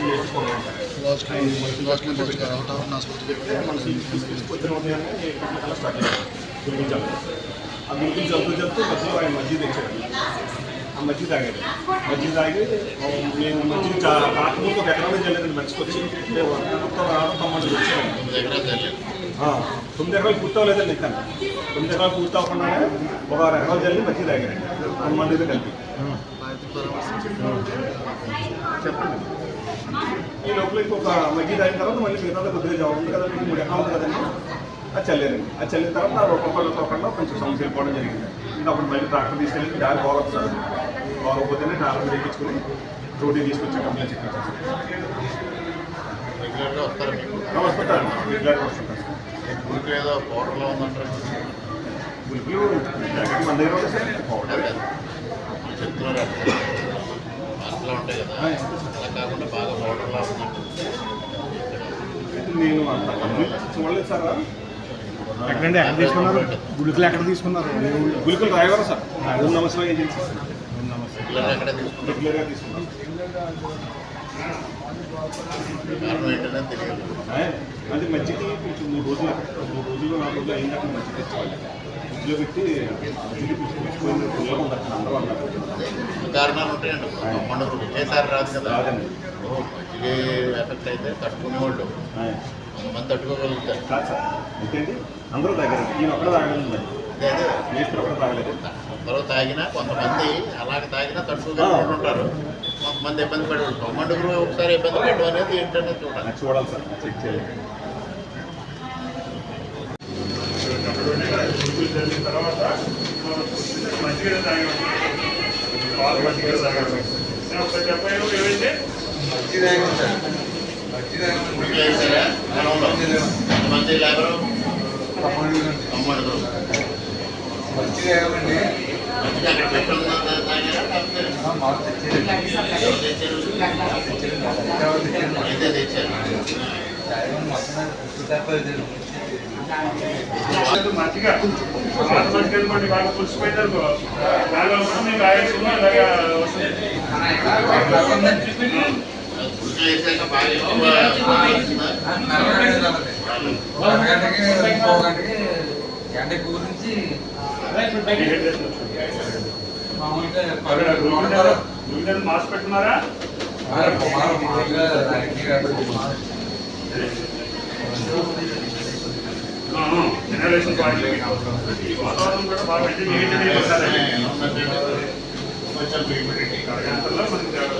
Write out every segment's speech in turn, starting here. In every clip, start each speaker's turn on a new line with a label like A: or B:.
A: Plan చేసుకోవాలి
B: లాస్ట్కి లాస్ట్కి పెట్టారు అవుట్ ఆఫ్ ఆసుపత్రి
A: మన పొద్దున ఉదయాన్నే అలా స్టార్ట్ అయ్యారు గురించి ఆ గురించి చదువుతూ చెప్తూ మధ్యలో ఆయన మధ్య తెచ్చాడు ఆ మధ్య తాగాడు మధ్య తాగి ఆ, నేను మధ్య కాకముందు ఒక ఎకరాలు వెళ్ళేదని మర్చికొచ్చి మేము మొత్తం రావడం తమ్మంది వచ్చాను ఆ, తొమ్మిది ఎకరాలు పూర్తవలేదండి ఇంకా తొమ్మిది ఎకరాలు పూర్తి అవ్వకుండానే ఒక ఆరు ఎకరాలు జల్లి మధ్య తాగాడు హనుమంతుడితో కలిపి చెప్పండి ఈ లోపల ఇంకొక మధ్య తాగిన తర్వాత మళ్ళీ మిగతా కొద్దిగా జవాబు ఉంది కదా మీకు మూడు ఉంది కదండి. అది చల్లారండి. అది చల్లిన తర్వాత ఆ రూపాయలు తోకుండా కొంచెం సమస్య వెళ్ళిపోవడం జరిగింది. ఇంకా అప్పుడు మళ్ళీ ట్రాక్టర్ తీసుకెళ్ళి దారి బాగోదు సార్ బాగోకపోతేనే ట్రాక్టర్ తెప్పించుకుని రోడ్డు తీసుకొచ్చి కంప్లైంట్ చెప్పించారు
C: రెగ్యులర్గా
A: వస్తుంటారు. రెగ్యులర్గా వస్తుంటారు.
C: గురికి ఏదో పౌడర్లో ఉందంటారు?
A: గుల్పులు ప్యాకెట్ మన దగ్గర ఉంది సార్. పౌడర్
C: చెప్తున్నారు అట్లా ఉంటాయి కదా అలా కాకుండా బాగా పౌడర్లా ఉందంటారు
A: నేను అంత చూడలేదు సార్.
D: ఎక్కడండి? ఎక్కడ తీసుకున్నారు? గుడికలు ఎక్కడ తీసుకున్నారు?
A: గుల్కులు రాయవరం సార్? ఓం నమస్కారం ఏజెన్సీ సార్.
C: రెగ్యులర్గా
A: తీసుకున్నాం అది మధ్యకి కొంచెం మూడు రోజులు మూడు రోజులు నాలుగు రోజులు అయిన దాకా మధ్య తెచ్చుకోవాలి ఫ్రిడ్జ్లో పెట్టి అందరూ అన్నారు.
C: కారణాలు ఉంటాయండి? పండుగ ఒకేసారి రాదు కదా. మజ్జిగ ఎఫెక్ట్ అయితే తట్టుకునేవాళ్ళు. కొంతమంది తట్టుకోగలుగుతారు
A: కాదు సార్ అందరూ తాగారు. ఈయన ఒక్కడ తాగలేదు
C: అదే
A: మేస్త్రి ఒక్కడ తాగలేదు.
C: అందరూ తాగినా కొంతమంది అలాగ తాగినా తట్టుకోగలిగిన ఉంటారు. కొంతమంది ఇబ్బంది పడి తొమ్మండుగురు ఒకసారి ఇబ్బంది పడడం అనేది ఏంటనేది చూడాలి.
A: నాకు చూడాలి సార్. చెక్ చేయాలి.
E: తర్వాత మంచిగా తాగాం పాలు మంచిగా ఏమైంది?
C: గుడికి లేబరు తొమ్మండుగురు మంచిగా. అక్కడ పెట్రోల్ తాగారా లేకపోతే ఎవరు తెచ్చారు అయితే
E: మంచిగా పాత బాగా పులిసిపోయిందనుకో బాగా మీకు ఆయాసం వస్తుంది
C: గుడికి
F: గంట గురించి
E: అక్కడ గుండె మాస్క్ పెట్టున్నారా జనరేషన్ పాయింట్ ఈ వాతావరణం కూడా బాగా అంటే
C: కొంచెం హ్యూమిడిటీ
E: మనకి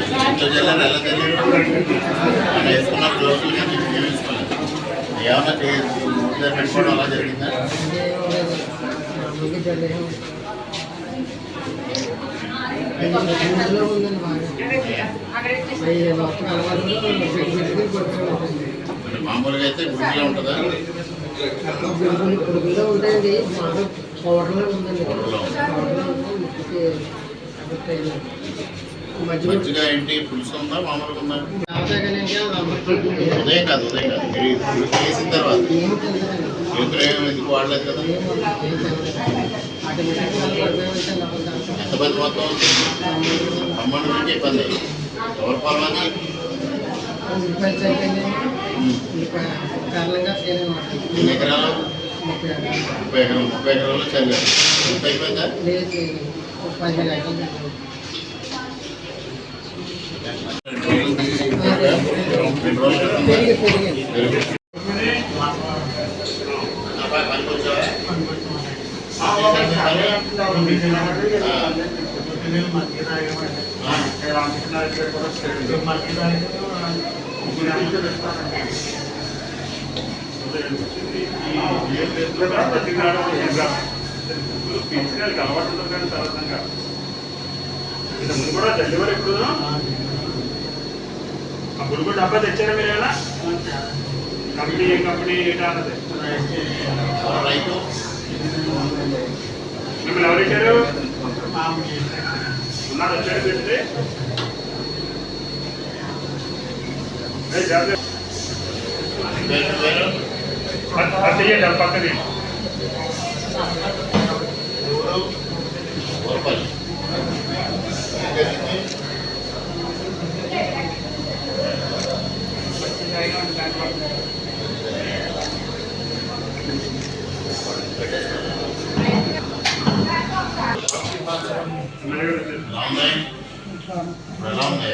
C: ఇంట్లో ఎలా వేసుకున్న వేసుకోలేదు ఏమన్నా పెట్టుకోవడం అలా జరిగిందా? మామూలుగా అయితే గుడిలో ఉంటుందా?
G: కొడుకులో ఉంటాయండి మాకు పవర్లో ఉందండి
C: పవర్లో మంచిగా ఏంటి? పులుసు ఉందా? మామూలుగా ఉందా? ఉదయం కాదు ఉదయం కాదు. మీరు పులుసు వేసిన తర్వాత ఏమి ఎందుకు వాడలేదు కదా? ఎంతమంది మొత్తం అమ్మడి ఇబ్బంది. ఎవరి
G: చేయనమాట
C: ఎన్ని ఎకరాలు? ముప్పై ఎకరాలు ముప్పై ఎకరాలు చదివారు ఎంత అయిపోయిందా? ఆ.
E: అలవాటు కానీ తర్వాత ముందు కూడా డెలివరీ ఎప్పుడు గురుగు డబ్బా తెచ్చారా మీరు ఏమైనా? కంపెనీ ఏ కంపెనీ ఏటా అన్నది? మిమ్మల్ని ఎవరు ఇచ్చారు? ఉన్నాడు వచ్చాడు పెట్టి ఏ జాగ్రత్త. చెయ్యండి పక్కది
C: ఊరపల్లి ఏం జరిగింది ఎలా ఉంది ఇప్పుడు ఎలా ఉంది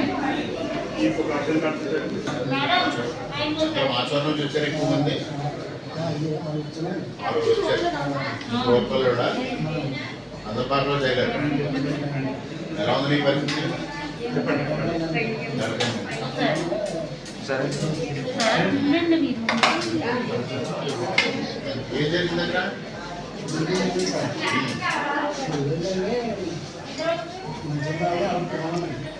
E: ఈ రాష్ట్రం కడతాం
C: ఇక్కడ మాచవరం నుంచి వచ్చారు ఎక్కువ మంది ఆరు వచ్చారు గోపాల్ కూడా అందుబాటులో చేయలేరు ఎలా ఉంది నీ పరిస్థితి ఏం జరిగింది అక్కడ మొత్తం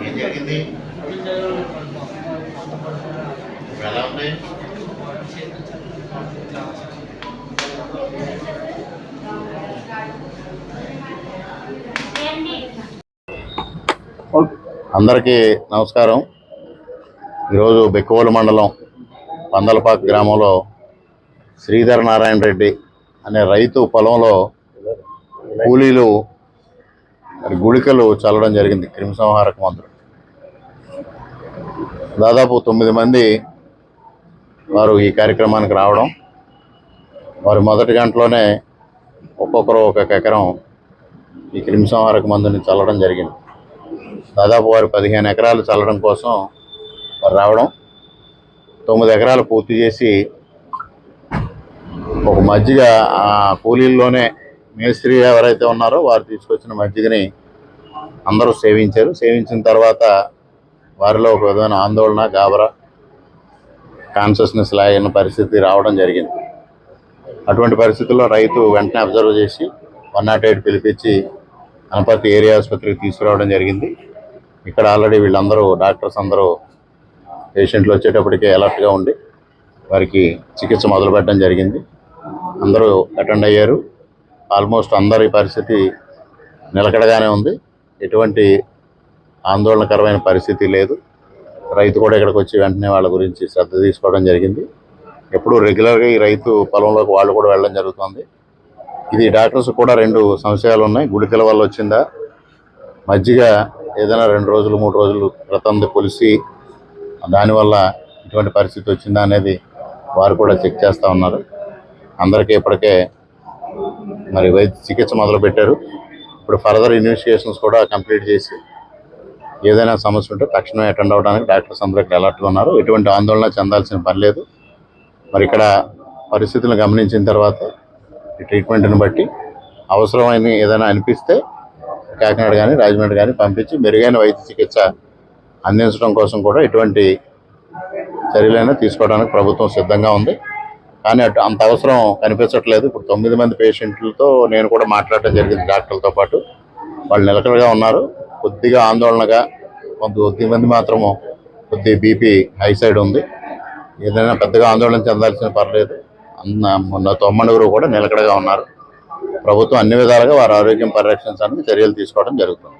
C: ఏం జరిగింది ఎలా ఉన్నాయి అందరికీ నమస్కారం. ఈరోజు బెక్కువోలు మండలం పందలపాక గ్రామంలో శ్రీధర్ నారాయణ రెడ్డి అనే రైతు పొలంలో కూలీలు గుళికలు చల్లడం జరిగింది. క్రిమిసంహారక మందులు. దాదాపు తొమ్మిది మంది వారు ఈ కార్యక్రమానికి రావడం వారు మొదటి గంటలోనే ఒక్కొక్కరు ఒక్కొక్క ఎకరం ఈ క్రిమిసంహారక మందుని చల్లడం జరిగింది. దాదాపు వారు పదిహేను ఎకరాలు చల్లడం కోసం వారు రావడం తొమ్మిది ఎకరాలు పూర్తి చేసి ఒక మజ్జిగ ఆ కూలీల్లోనే మేస్త్రి ఎవరైతే ఉన్నారో వారు తీసుకొచ్చిన మజ్జిగని అందరూ సేవించారు. సేవించిన తర్వాత వారిలో ఒక విధమైన ఆందోళన గాబరా కాన్షియస్నెస్ లాగిన పరిస్థితి రావడం జరిగింది. అటువంటి పరిస్థితుల్లో రైతు వెంటనే అబ్జర్వ్ చేసి వన్ నాట్ ఎయిట్ పిలిపించి అనపర్తి ఏరియా ఆసుపత్రికి తీసుకురావడం జరిగింది. ఇక్కడ ఆల్రెడీ వీళ్ళందరూ డాక్టర్స్ అందరూ పేషెంట్లు వచ్చేటప్పటికే అలర్ట్గా ఉండి వారికి చికిత్స మొదలు పెట్టడం జరిగింది. అందరూ అటెండ్ అయ్యారు. ఆల్మోస్ట్ అందరి పరిస్థితి నిలకడగానే ఉంది. ఎటువంటి ఆందోళనకరమైన పరిస్థితి లేదు. రైతు కూడా ఇక్కడికి వచ్చి వెంటనే వాళ్ళ గురించి శ్రద్ధ తీసుకోవడం జరిగింది. ఎప్పుడు రెగ్యులర్గా ఈ రైతు పొలంలోకి వాళ్ళు కూడా వెళ్ళడం జరుగుతుంది. ఇది డాక్టర్స్ కూడా రెండు సంశయాలు ఉన్నాయి. గుళికల వల్ల వచ్చిందా? మజ్జిగ ఏదైనా రెండు రోజులు మూడు రోజులు క్రితంది కొలిసి దానివల్ల ఇటువంటి పరిస్థితి వచ్చిందా అనేది వారు కూడా చెక్ చేస్తూ ఉన్నారు. అందరికీ ఇప్పటికే మరి వైద్య చికిత్స మొదలుపెట్టారు. ఇప్పుడు ఫర్దర్ ఇన్వెస్టిగేషన్స్ కూడా కంప్లీట్ చేసి ఏదైనా సమస్య ఉంటే తక్షణమే అటెండ్ అవ్వడానికి డాక్టర్స్ అందరూ ఇక్కడ అలర్ట్గా ఉన్నారు. ఎటువంటి ఆందోళన చెందాల్సిన పని లేదు. మరి ఇక్కడ పరిస్థితులను గమనించిన తర్వాత ఈ ట్రీట్మెంట్ని బట్టి అవసరమైన ఏదైనా అనిపిస్తే కాకినాడ కానీ రాజమండ్రి కానీ పంపించి మెరుగైన వైద్య చికిత్స అందించడం కోసం కూడా ఎటువంటి చర్యలైనా తీసుకోవడానికి ప్రభుత్వం సిద్ధంగా ఉంది. కానీ అటు అంత అవసరం కనిపించట్లేదు. ఇప్పుడు తొమ్మిది మంది పేషెంట్లతో నేను కూడా మాట్లాడటం జరిగింది డాక్టర్లతో పాటు. వాళ్ళు నిలకడగా ఉన్నారు. కొద్దిగా ఆందోళనగా కొంత కొద్ది మంది మాత్రము కొద్ది బీపీ హై సైడ్ ఉంది. ఏదైనా పెద్దగా ఆందోళన చెందాల్సిన పర్లేదు. అన్న మొన్న తొమ్మిడుగురు కూడా నిలకడగా ఉన్నారు. ప్రభుత్వం అన్ని విధాలుగా వారి ఆరోగ్యం పరిరక్షించడానికి చర్యలు తీసుకోవడం జరుగుతుంది.